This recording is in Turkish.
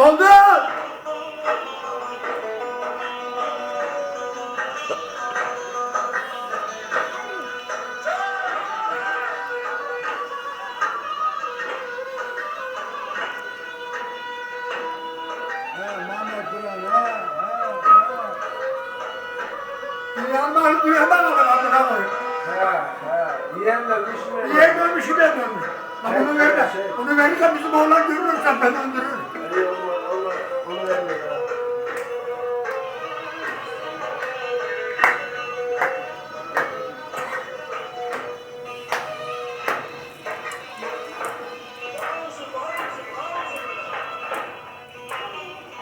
Kaldır! Dünyanın dünyadan alır adına koyuyor. Yiyen dönmüş mü? Yiyen dönmüş, yiyen dönmüş. Lan bunu verme. Bunu verirsen bizim oğlan görürsen ben öldürürüm.